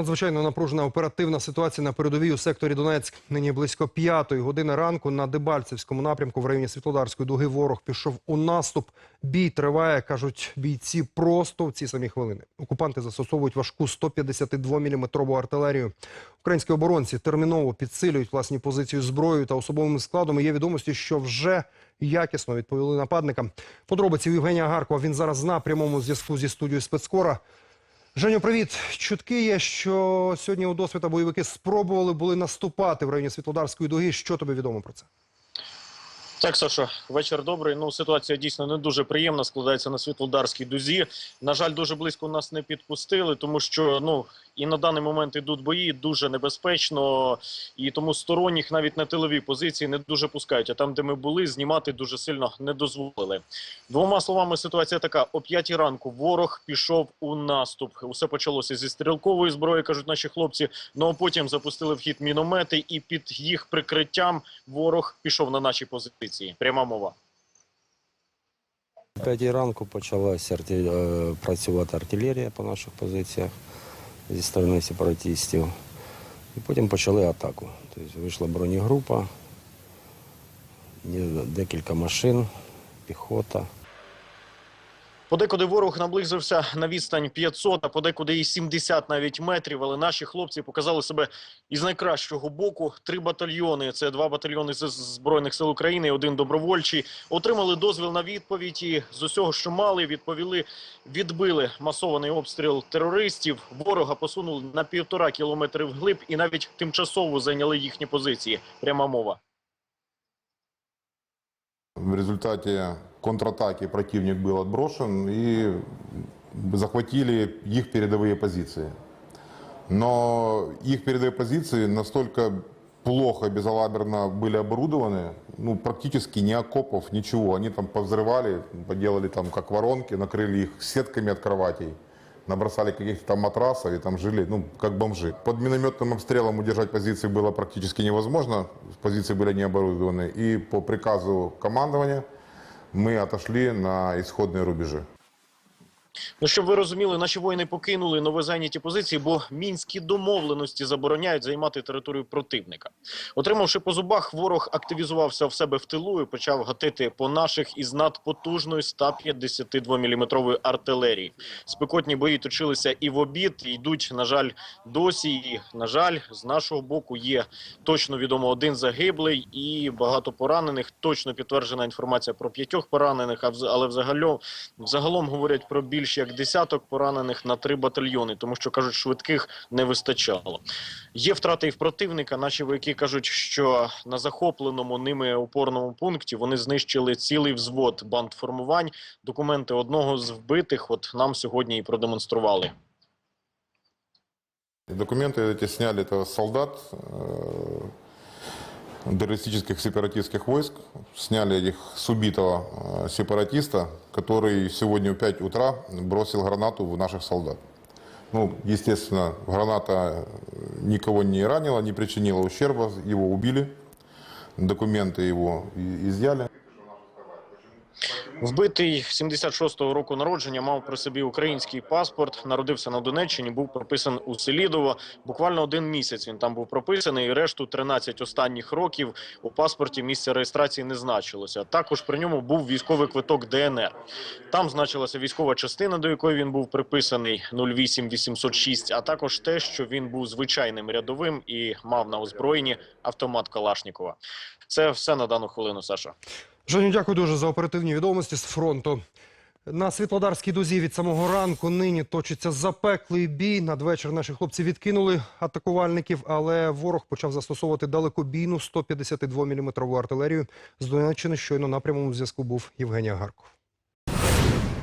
Надзвичайно напружена оперативна ситуація на передовій у секторі Донецьк. Нині близько п'ятої години ранку на Дебальцевському напрямку в районі Світлодарської дуги ворог пішов у наступ. Бій триває, кажуть бійці, просто в ці самі хвилини. Окупанти застосовують важку 152-мм артилерію. Українські оборонці терміново підсилюють власні позиції зброєю та особовим складом. Є відомості, що вже якісно відповіли нападникам. Подробиці Євгенія Гаркова. Він зараз на прямому зв'язку зі студією спецкора. Женю, привіт. Чутки є, що сьогодні у досвіта бойовики спробували були наступати в районі Світлодарської дуги. Що тобі відомо про це? Так, Сашо, вечір добрий. Ну, ситуація дійсно не дуже приємна. Складається на світлодарській дузі. На жаль, дуже близько нас не підпустили, тому що ну і на даний момент ідуть бої дуже небезпечно, і тому сторонніх навіть на тиловій позиції не дуже пускають. А там, де ми були, знімати дуже сильно не дозволили. Двома словами, ситуація така: о п'ятій ранку ворог пішов у наступ. Усе почалося зі стрілкової зброї, кажуть наші хлопці. Ну а потім запустили в хід міномети, і під їх прикриттям ворог пішов на наші позиції. Пряма мова. О 5 ранку почалася е, працювати артилерія по наших позиціях зі сторони сепаратистів. І потім почали атаку. Тобто вийшла бронегрупа, декілька машин, піхота. Подекуди ворог наблизився на відстань 500, а подекуди і 70 навіть метрів. Але наші хлопці показали себе із найкращого боку. Три батальйони. Це два батальйони з збройних сил України, один добровольчий. Отримали дозвіл на відповідь і з усього, що мали, відповіли, відбили масований обстріл терористів. Ворога посунули на півтора кілометри вглиб і навіть тимчасово зайняли їхні позиції. Пряма мова. В результате контратаки противник был отброшен и захватили их передовые позиции. Но их передовые позиции настолько плохо, безалаберно были оборудованы, ну, практически ни окопов, ничего. Они там повзрывали, поделали там как воронки, накрыли их сетками от кроватей, набросали каких-то там матрасов и там жили, ну, как бомжи. Под минометным обстрелом удержать позиции было практически невозможно, позиции были не оборудованы. И по приказу командования мы отошли на исходные рубежи. Ну, щоб ви розуміли, наші воїни покинули новозайняті позиції, бо мінські домовленості забороняють займати територію противника. Отримавши по зубах, ворог активізувався в себе в тилу і почав гатити по наших із надпотужної 152-мм артилерії. Спекотні бої точилися і в обід, йдуть, на жаль, досі. І, на жаль, з нашого боку є точно відомо один загиблий і багато поранених. Точно підтверджена інформація про п'ятьох поранених, але взагалом, взагалом говорять про більш як десяток поранених на три батальйони, тому що кажуть, швидких не вистачало. Є втрати і в противника. Наші вояки кажуть, що на захопленому ними опорному пункті вони знищили цілий взвод бандформувань. Документи одного з вбитих, от нам сьогодні і продемонстрували. Документы эти сняли это солдат э, террористических сепаратистских войск. Сняли их с убитого э, сепаратиста, который сегодня в 5 утра бросил гранату в наших солдат. Ну, естественно, граната э, никого не ранила, не причинила ущерба, его убили. Документы его и- изъяли. Вбитий 76-го року народження мав при собі український паспорт. Народився на Донеччині, був прописаний у Селідово. Буквально один місяць він там був прописаний. і Решту 13 останніх років у паспорті місця реєстрації не значилося. Також при ньому був військовий квиток ДНР. Там значилася військова частина, до якої він був приписаний 08806, а також те, що він був звичайним рядовим і мав на озброєнні автомат Калашнікова. Це все на дану хвилину, Саша. Женю, дякую дуже за оперативні відомості з фронту. На Світлодарській дузі від самого ранку нині точиться запеклий бій. Надвечір наші хлопці відкинули атакувальників, але ворог почав застосовувати далекобійну 152-мм артилерію. З Донеччини щойно на прямому зв'язку був Євгенія Гарков.